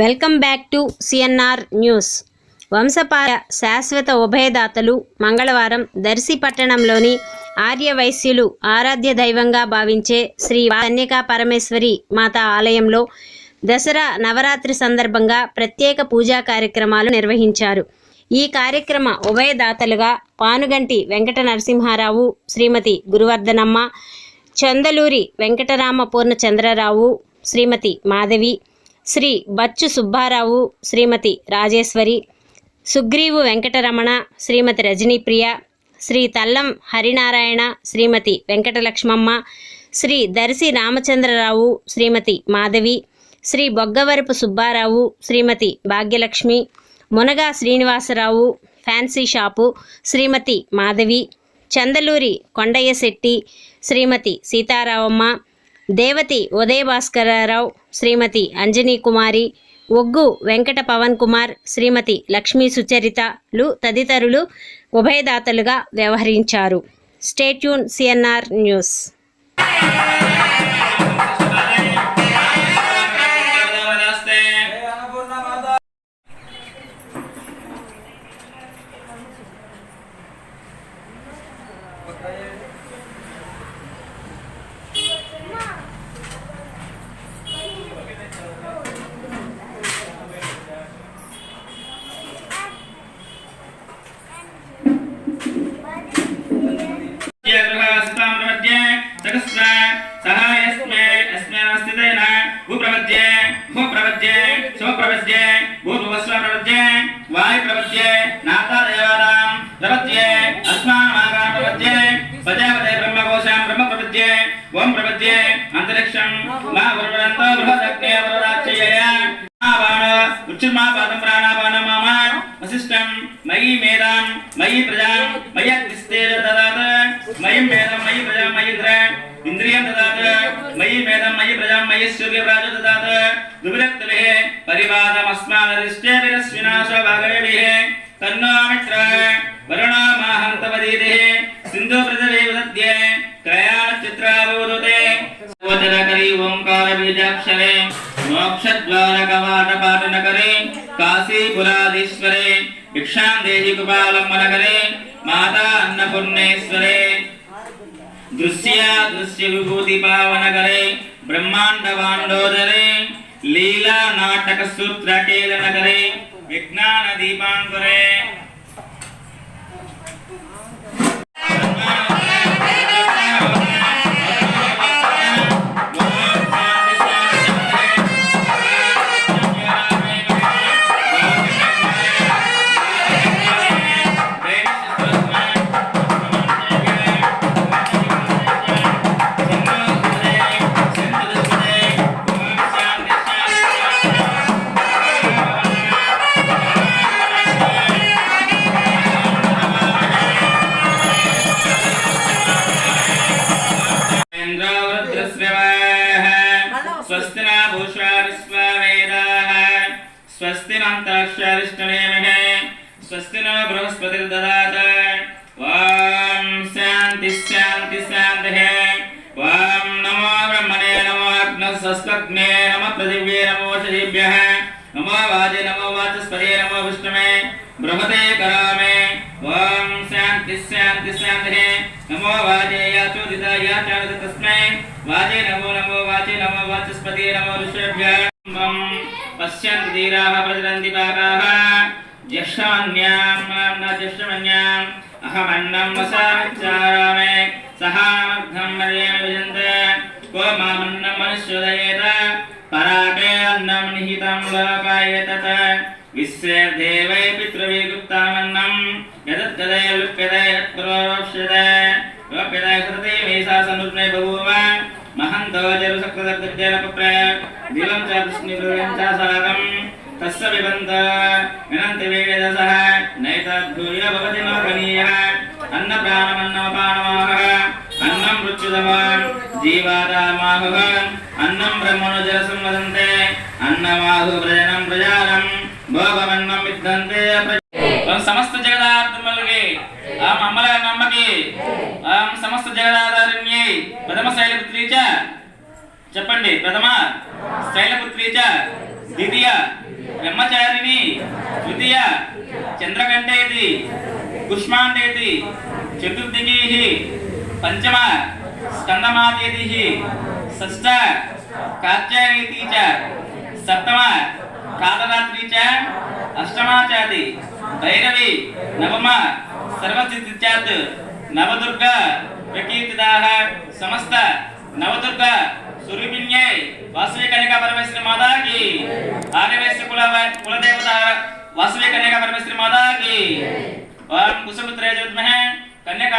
Welcome back to CNR news. వంశపార శాశ్వత ఉభయదాతలు మంగళవారం దర్శి పట్టణంలోని ఆర్యవైశ్యులు ఆరాధ్య దైవంగా భావించే శ్రీ కన్యకా పరమేశ్వరి మాత ఆలయంలో దసరా నవరాత్రి సందర్భంగా ప్రత్యేక పూజా కార్యక్రమాలు నిర్వహించారు. ఈ కార్యక్రమ ఉభయదాతలుగా పానుగంటి వెంకట నరసింహారావు శ్రీమతి గురువర్ధనమ్మ చందలూరి వెంకటరామ పూర్ణచంద్రరావు శ్రీమతి మాధవి శ్రీ బచ్చు సుబ్బారావు శ్రీమతి రాజేశ్వరి సుగ్రీవు వెంకటరమణ శ్రీమతి రజనీప్రియ శ్రీ తల్లం హరినారాయణ శ్రీమతి వెంకటలక్ష్మమ్మ శ్రీ దర్శి రామచంద్రరావు శ్రీమతి మాధవి శ్రీ బొగ్గవరపు సుబ్బారావు శ్రీమతి భాగ్యలక్ష్మి మునగా శ్రీనివాసరావు ఫ్యాన్సీ షాపు శ్రీమతి మాధవి చందలూరి కొండయ్య శెట్టి శ్రీమతి సీతారామమ్మ దేవతి ఉదయభాస్కరరావు శ్రీమతి అంజనీ కుమారి ఒగ్గు వెంకట పవన్ కుమార్ శ్రీమతి లక్ష్మీ సుచరితలు తదితరులు ఉభయదాతలుగా వ్యవహరించారు stay tuned CNR news Thank you. सोमप्रवज्य भूर्भुवस्व प्रवज्य वायु प्रवज्य नाता देवानां प्रवज्य अस्मान् प्रवज्य प्रजापते ब्रह्मकोशां ब्रह्म प्रवज्य ओम प्रवज्य अंतरिक्षं मा उर्वरन्त बृहदग्ने वरदाच्चयय उच्चमा पादं प्राणापान मम, वसिष्ठं, मयि मेधां, मयि प्रजां मयग्निस्तेज ददात, मयि मेधं, मयि प्रजां मयिन्द्र इन्द्रियं ददात, मयि मेधं, मयि प्रजां, मयि सूर्यव्राज ददात दुर्भिरक्तभिः దుర్విరక్తభిः పరివాదమస్మాదరిష్టే విరస్వినాశ భాగవేభిः తన్నో మిత్ర వరుణో మాహంతవదీతిः సింధు పృథివీ ఉదద్యే త్రయాణ చిత్రావోదుతే వచనకరి ఓంకార బీజాక్షరే మోక్షద్వార కవాట పాటనకరే కాశీపురాధీశ్వరే భిక్షాం దేహి కుపాలంబనకరే మాతా అన్నపూర్ణేశ్వరే स्वस्ति नन्तरिष्टनेमिः स्वस्ति न बृहस्पतिर्ददात। ॐ शान्ति शान्ति शान्तिः। नमो ब्रह्मणे नमो अग्नसस्पग्ने नमः पृथिव्ये नमो शरीभ्यः नमो वाजे नमो वाचस्पते नमो विष्णवे बृहते करामे। ॐ शान्ति शान्ति शान्तिः। नमो वाजे याचोदिता याचारत तस्मै वाजे नमो नमो वाचे नमो वाचस्पते नमो ऋषभ्यः। पश्यन्ति धीराः प्रचलन्ति पाकाः ज्येष्ठान्यां न ज्येष्ठमन्याम्। अहमन्नं वसामिच्चारामे। सहामर्घं मर्येण विजन्ते। को मामन्नं मनुष्योदयेत। पराटे अन्नं निहितं लोकायतत विश्वेर्धे वै पितृवे गुप्तामन्नं। यदद्गदे लुप्यते यत्पुरोरोक्ष्यते लोप्यते सतते मेषा सनुर्णे बभूव। महन्तो जरुसकृतगज्जन నీలం చాకృష్ణిగురించాసరం తస్స విబంత వినంతి వేదసః నైతద్భూయ భవతి లోకనీయః అన్న ప్రాణమన్నోపానమోహ అన్నం మృత్యుదమాన్ జీవారామాహుః అన్నం బ్రహ్మణు జలసం వదంతే అన్నమాహు ప్రజనం ప్రజానం భోగమన్నం విద్దంతే సమస్త జగదాత్మలకి ఆ అమ్మల నమ్మకి ఆ సమస్త జగదాధారణ్యై ప్రథమ శైలి చెప్పండి ప్రథమ శైలపుత్రీ ద్వితీయ బ్రహ్మచారిణి తృతీయ చంద్రకంఠేతి కుష్మాండేతి చతుర్థికి పంచమ స్కందమాతేతి షష్ట కాత్యాయతి చ సప్తమ కాలరాత్రి చ అష్టమాచాది భైరవి నవమ సర్వసిద్ధిత్యాత్ నవదుర్గ ప్రకీర్తిదాహ సమస్త నవదుర్గ సురభిన్యై వాసవి కన్యకా పరమేశ్వరి మాతాకి ఆర్యవైశ్య కుల కులదేవత వాసవి కన్యకా పరమేశ్వరి మాతాకి ఓం కుశపుత్రే జ్యోతిమహే కన్యకా